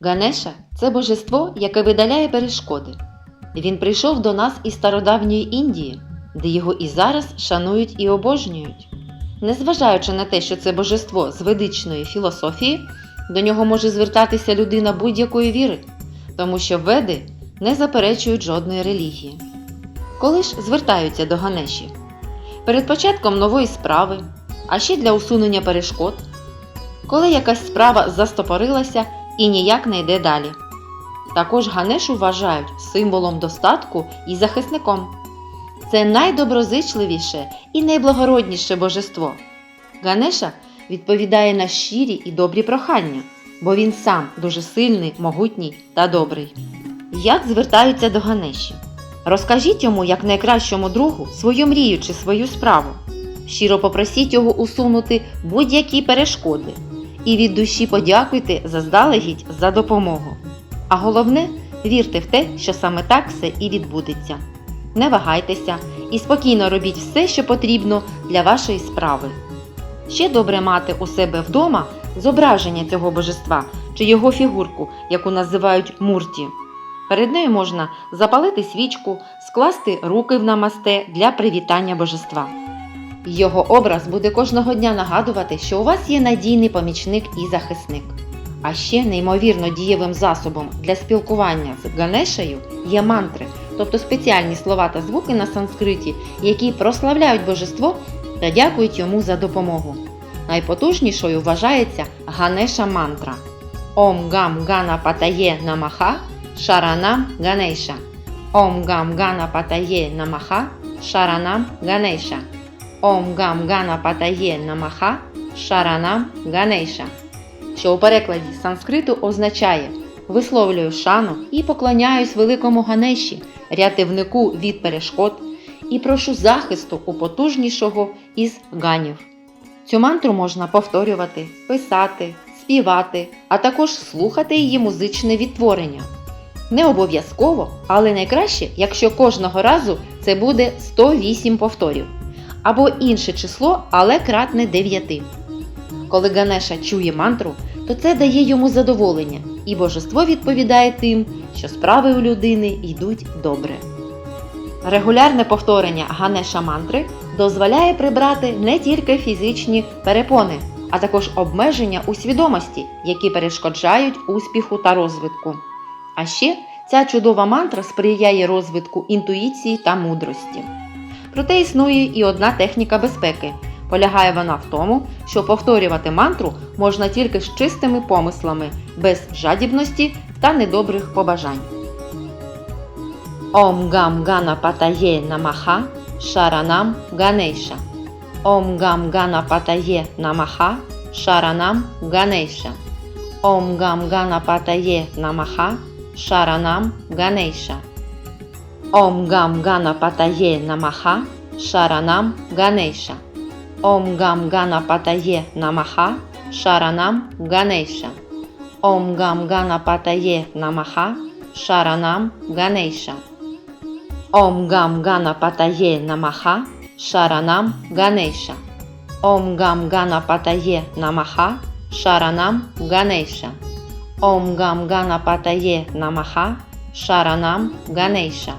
Ганеша це божество, яке видаляє перешкоди. Він прийшов до нас із стародавньої Індії, де його і зараз шанують і обожнюють. Незважаючи на те, що це божество з ведичної філософії, до нього може звертатися людина будь-якої віри, тому що веди не заперечують жодної релігії. Коли ж звертаються до Ганеші? Перед початком нової справи, а ще для усунення перешкод, коли якась справа застопорилася і ніяк не йде далі. Також Ганешу вважають символом достатку і захисником. Це найдоброзичливіше і найблагородніше божество. Ганеша відповідає на щирі і добрі прохання, бо він сам дуже сильний, могутній та добрий. Як звертаються до Ганеші? Розкажіть йому, як найкращому другу, свою мрію чи свою справу. Щиро попросіть його усунути будь-які перешкоди і від душі подякуйте заздалегідь за допомогу. А головне, вірте в те, що саме так все і відбудеться. Не вагайтеся і спокійно робіть все, що потрібно для вашої справи. Ще добре мати у себе вдома зображення цього божества чи його фігурку, яку називають мурті. Перед нею можна запалити свічку, скласти руки в намасте для привітання божества. Його образ буде кожного дня нагадувати, що у вас є надійний помічник і захисник. А ще неймовірно дієвим засобом для спілкування з Ганешею є мантри, тобто спеціальні слова та звуки на санскриті, які прославляють божество та дякують йому за допомогу. Найпотужнішою вважається Ганеша мантра Ом гам гана патає намаха шаранам ганейша. Ом гам гана патає намаха шаранам ганейша. Ом гам гана патає намаха шаранам ганейша. Що у перекладі з санскриту означає висловлюю шану і поклоняюсь великому Ганеші, рятівнику від перешкод, і прошу захисту у потужнішого із ганів. Цю мантру можна повторювати, писати, співати, а також слухати її музичне відтворення. Не обов'язково, але найкраще, якщо кожного разу це буде 108 повторів, або інше число, але кратне 9. Коли Ганеша чує мантру, то це дає йому задоволення, і божество відповідає тим, що справи у людини йдуть добре. Регулярне повторення Ганеша мантри дозволяє прибрати не тільки фізичні перепони, а також обмеження у свідомості, які перешкоджають успіху та розвитку. А ще ця чудова мантра сприяє розвитку інтуїції та мудрості. Проте існує і одна техніка безпеки. Полягає вона в тому, що повторювати мантру можна тільки з чистими помислами, без жадібності та недобрих побажань. Ом гам гана патає намаха шаранам ганейша. Ом гам гана патає намаха шаранам ганейша. Ом гам гана патає намаха шаранам ганейша. Ом гам гана патає намаха шаранам ганейша. Ом гам гана патає намаха шаранам ганейша. Ом гам гана патає намаха шаранам ганейша. Ом гам гана патає намаха шаранам ганейша. Ом гам гана патає намаха шаранам ганейша. Ом гам гана патає намаха шаранам ганейша.